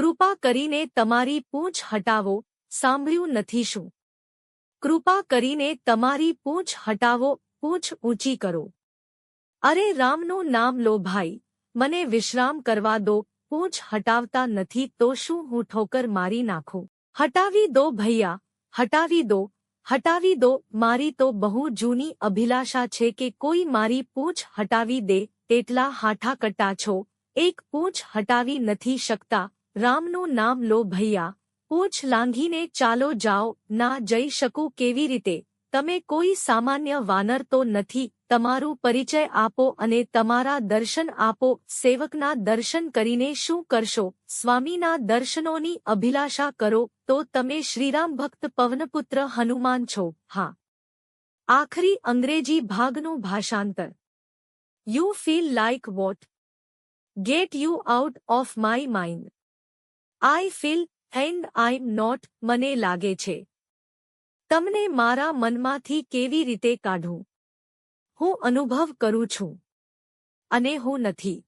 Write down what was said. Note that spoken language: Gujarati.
કૃપા કરીને તમારી પૂંછ હટાવો, સાંભળ્યું નથી શું? કૃપા કરીને તમારી પૂંછ હટાવો, પૂંછ ઊંચી કરો. અરે રામનું નામ લો ભાઈ, મને વિશ્રામ કરવા દો, પૂંછ હટાવતા નથી તો શું હું ઠોકર મારી નાખું? હટાવી દો ભૈયા, હટાવી દો હટાવી દો, મારી તો બહુ જૂની અભિલાષા છે કે કોઈ મારી પૂંછ હટાવી દે એટલા હાઠાકટ્ટા છો, એક પૂંછ હટાવી નથી શકતા રામનું નામ લો ભૈયા. પૂંછ લાંઘીને ચાલો જાઓ. ના, જઈ શકું કેવી રીતે? તમે કોઈ સામાન્ય વાનર તો નથી. તમારું પરિચય આપો અને તમારા દર્શન આપો. સેવકના દર્શન કરીને શું કરશો? સ્વામીના દર્શનોની અભિલાષા કરો. તો તમે શ્રીરામ ભક્ત પવનપુત્ર હનુમાન છો. હા. આખરી અંગ્રેજી ભાગનું ભાષાંતર. You feel like what get you out of my mind I feel and I'm not મને લાગે છે. તમને મારા મનમાંથી કેવી રીતે કાઢું? હું અનુભવ કરું છું. અને હું નથી.